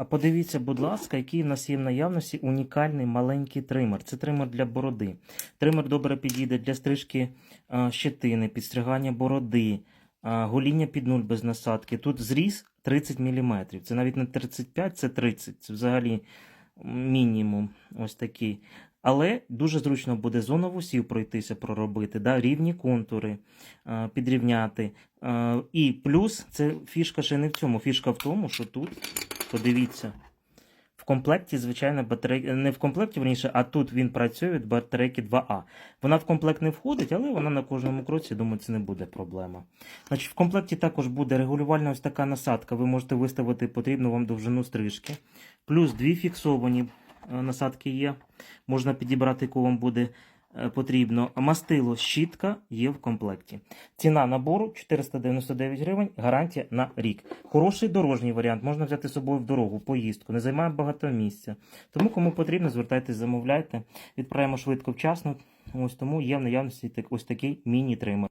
А подивіться, будь ласка, який в нас є в наявності унікальний маленький тример. Це тример для бороди. Тример добре підійде для стрижки щетини, підстригання бороди, гоління під нуль без насадки. Тут зріз 30 мм. Це навіть не 35, це 30. Це взагалі мінімум ось такий. Але дуже зручно буде зону вусів пройтися, проробити, да, рівні контури підрівняти. І плюс це фішка ще не в цьому. Фішка в тому, що тут, подивіться, в комплекті, звичайно, батарейка, не в комплекті, верніше, а тут він працює від батарейки 2А. Вона в комплект не входить, але вона на кожному кроці, думаю, це не буде проблема. Значить, в комплекті також буде регулювальна ось така насадка. Ви можете виставити потрібну вам довжину стрижки. Плюс дві фіксовані е, насадки є. Можна підібрати, яку вам буде потрібно. Мастило щітка є в комплекті. Ціна набору 499 гривень, гарантія на рік. Хороший дорожній варіант, можна взяти з собою в дорогу, поїздку, не займає багато місця. Тому кому потрібно, звертайтесь, замовляйте. Відправимо швидко вчасно. Ось тому є в наявності ось такий міні-тример.